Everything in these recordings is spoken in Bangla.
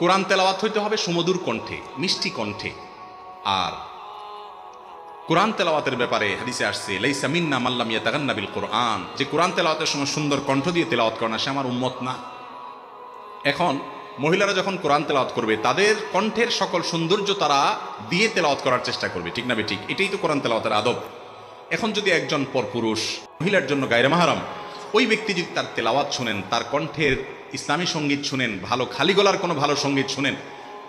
কোরআন তেলাওয়াত হইতে হবে সুমধুর কণ্ঠে, মিষ্টি কণ্ঠে। আর কোরআন তেলাওয়াতের ব্যাপারে হাদিসে আসছে, লাইসা মিন্না মাল্লাম ইয়াতাগান্না বিল কোরআন। যে কোরআন তেলাওয়াতের সময় সুন্দর কণ্ঠ দিয়ে তেলাওয়াত করে না, সে আমার উম্মত না। এখন মহিলারা যখন কোরআন তেলাওয়াত করবে, তাদের কণ্ঠের সকল সৌন্দর্য তারা দিয়ে তেলাওয়াত করার চেষ্টা করবে। ঠিক না বে ঠিক এটাই তো কোরআন তেলাওয়াতের আদব। এখন যদি একজন পরপুরুষ মহিলার জন্য গায়রে মাহারাম, ওই ব্যক্তি যদি তার তেলাওয়াত শুনেন, তার কণ্ঠের ইসলামী সংগীত শুনেন, ভালো খালি গলার কোনো ভালো সংগীত শুনেন,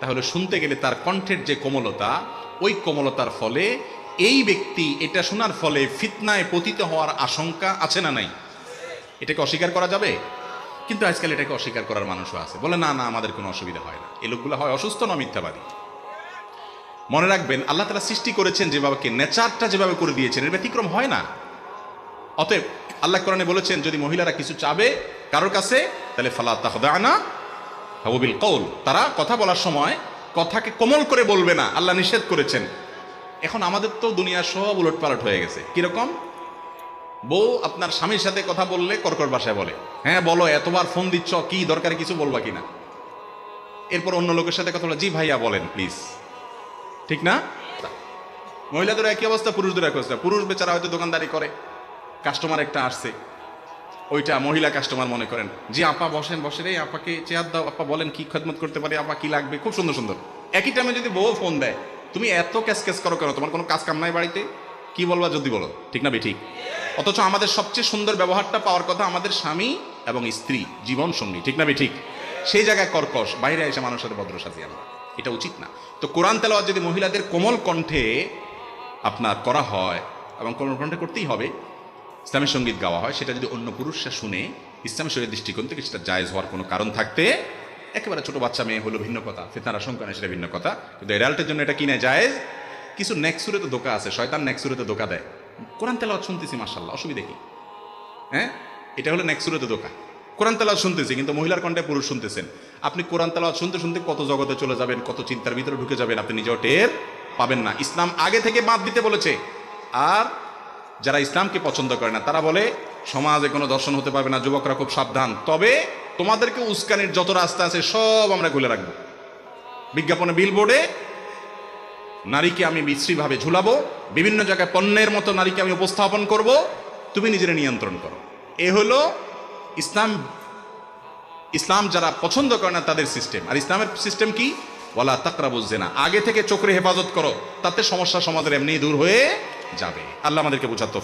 তাহলে শুনতে গেলে তার কণ্ঠের যে কোমলতা, ওই কোমলতার ফলে এই ব্যক্তি এটা শোনার ফলে ফিতনায় পতিত হওয়ার আশঙ্কা আছে না নাই? এটাকে অস্বীকার করা যাবে? কিন্তু আজকাল এটাকে অস্বীকার করার মানুষও আছে। বলে, না না, আমাদের কোনো অসুবিধা হয় না। এই লোকগুলো হয় অসুস্থ, না মিথ্যাবাদী। মনে রাখবেন, আল্লাহ তালা সৃষ্টি করেছেন যেভাবে, নেচারটা যেভাবে করে দিয়েছেন, এর ব্যতিক্রম হয় না। অতএব আল্লাহ কোরআনে বলেছেন, যদি মহিলারা কিছু চাবে কারোর কাছে তাহলে ফালা তাহদানা হাবুবিল কৌল তারা কথা বলার সময় কথাকে কোমল করে বলবে না, আল্লাহ নিষেধ করেছেন। এখন আমাদের তো দুনিয়া সব উলট পালট হয়ে গেছে। কীরকম? বউ আপনার স্বামীর সাথে কথা বললে কর্কর ভাষায় বলে হ্যাঁ বলো, এতবার ফোন দিচ্ছ, কি দরকার কিছু বলবা কিনা? এরপর অন্য লোকের সাথে কথা বলে, জি ভাইয়া, বলেন প্লিজ ঠিক না? মহিলাদের একই অবস্থা পুরুষদের একই অবস্থা। পুরুষ বেচারা হয়তো দোকানদারি করে কাস্টমার একটা আসছে। ওইটা মহিলা কাস্টমার মনে করেন। জি, আপা বসেন বসে রে আপাকে চেয়ার দাও, আপা বলেন কি খেদমত করতে পারি, আপা কি লাগবে, খুব সুন্দর সুন্দর। একই টাইমে যদি বউ ফোন দেয়, তুমি এত ক্যাস ক্যাস করো কেন? তোমার কোনো কাজ কাম নাই বাড়িতে? কি বলবা যদি বলো? ঠিক না বে ঠিক। অথচ আমাদের সবচেয়ে সুন্দর ব্যবহারটা পাওয়ার কথা আমাদের স্বামী এবং স্ত্রী, জীবন সঙ্গী, ঠিক না বে ঠিক? সেই জায়গায় কর্কশ, বাইরে এসে মানুষের ভদ্র সাথে আনা, এটা উচিত না। তো কোরআন তেলাওয়াত যদি মহিলাদের কোমল কণ্ঠে আপনার করা হয় এবং কোমল কণ্ঠে করতেই হবে ইসলামী সংগীত গাওয়া হয়, সেটা যদি অন্য পুরুষরা শুনে, ইসলামী শরীর দৃষ্টিকোণ থেকে সেটা জায়েজ হওয়ার কোনো কারণ থাকতে, একেবারে ছোট বাচ্চা মেয়ে হলো ভিন্ন কথা, ফেতনার আশঙ্কা নেই, সেটা ভিন্ন কথা। কিন্তু এডাল্টের জন্য এটা কিনে জায়েজ? কিছু নেক্সুরে তো দোকা আছে, শয়তান নেক্সুরে তো দোকা দেয়। কোরআন তেলাওয়াত শুনতেছি মার্শাল্লাহ অসুবিধা কি? হ্যাঁ? এটা হলো নেক্সুরে তো দোকা কোরআন তেলাওয়াত শুনতেছি, কিন্তু মহিলার কণ্ঠে পুরুষ শুনতেছেন। আপনি কোরআন তেলাওয়াত শুনতে শুনতে কত জগতে চলে যাবেন, কত চিন্তার ভিতরে ঢুকে যাবেন, আপনি নিজেও টের পাবেন না। ইসলাম আগে থেকে বাদ দিতে বলেছে। আর যারা ইসলামকে পছন্দ করে না, তারা বলে, সমাজে কোনো দর্শন হতে পারবে না, যুবকরা খুব সাবধান। তবে তোমাদেরকে উস্কানির যত রাস্তা আছে, সব আমরা খুলে রাখব। বিজ্ঞাপনে বিলবোর্ডে নারীকে আমি বিশ্রীভাবে ঝুলাবো, বিভিন্ন জায়গায় পণ্যের মতো নারীকে আমি উপস্থাপন করব, তুমি নিজের নিয়ন্ত্রণ করো। এ হলো ইসলাম ইসলাম যারা পছন্দ করে না, তাদের সিস্টেম আর ইসলামের সিস্টেম কি? বলা তাকরা বুঝছে না আগে থেকে চোখরে হেফাজত করো, তাতে সমস্যা সমাজের এমনি দূর হয়ে যাবে। আল্লাহ আমাদেরকে বোঝার তৌফিক